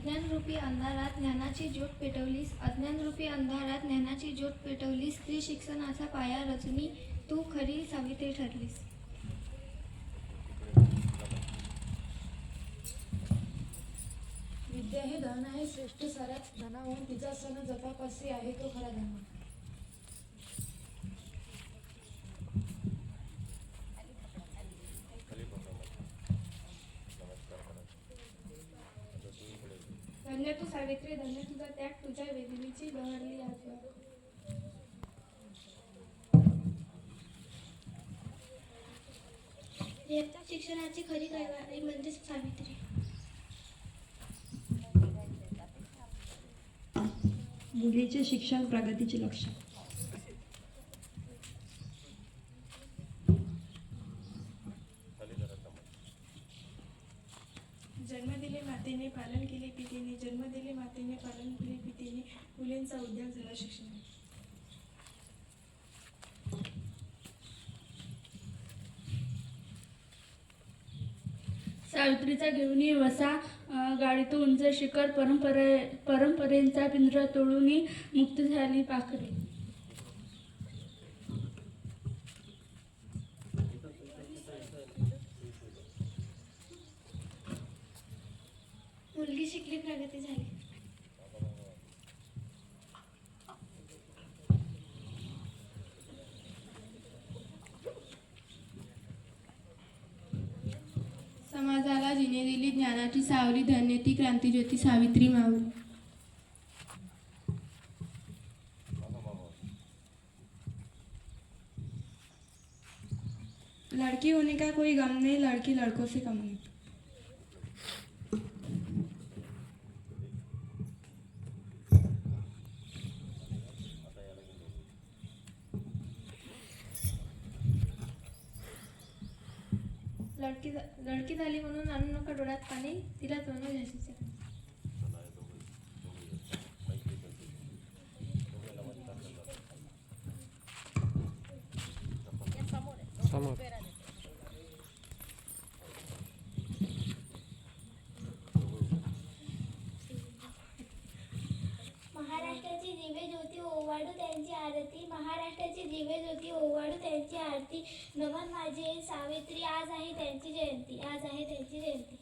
अज्ञानरूपी अंधारात ज्ञानाची ज्योत पेटवलीस. अज्ञानरूपी अंधारात ज्ञानाची ज्योत पेटवलीस. स्त्री शिक्षणाचा पाया रचनी तू खरी सावित्री ठरलीस. विद्या हे धन आहे श्रेष्ठ साऱ्या धनाहून तिचा सण जपापासी आहे तो खरा धर्म धन्य तू सावित्री धन्य तुझा त्याग तुझ्या वेदिनीची बहरली इयत्ता शिक्षणाची खरी कैवारी म्हणजे सावित्री. मुलीचे शिक्षण प्रगतीचे लक्ष जन्म दिले मातेने पालन केले पितेने जन्म दिले मातेने पालन केले पितेने मुलींचा उद्योग झाला शिक्षण सावित्रीचा घेऊन वसा अं, उंच शिखर परंपरे परंपरेंचा पिंजरा तोडून मुक्त झाली पाखरी. मुलगी शिकली प्रगती झाली. समाजाला जिने दिली ज्ञानाची सावली धन्य ती क्रांतीज्योती सावित्री माऊली. लड़की होने का कोई गम नहीं लड़की लड़कों से कम नहीं. लडकी लडकी झाली म्हणून आणू नका डोळ्यात पाणी तिला दोन झाशीचे. महाराष्ट्राची दिव्य ज्योती ओवाडू त्यांची आरती. महाराष्ट्राची दिव्य ज्योती ओवाडू त्यांची आरती. नमन माझे सावित्री आज आहे त्यांची जयंती आज आहे त्यांची जयंती.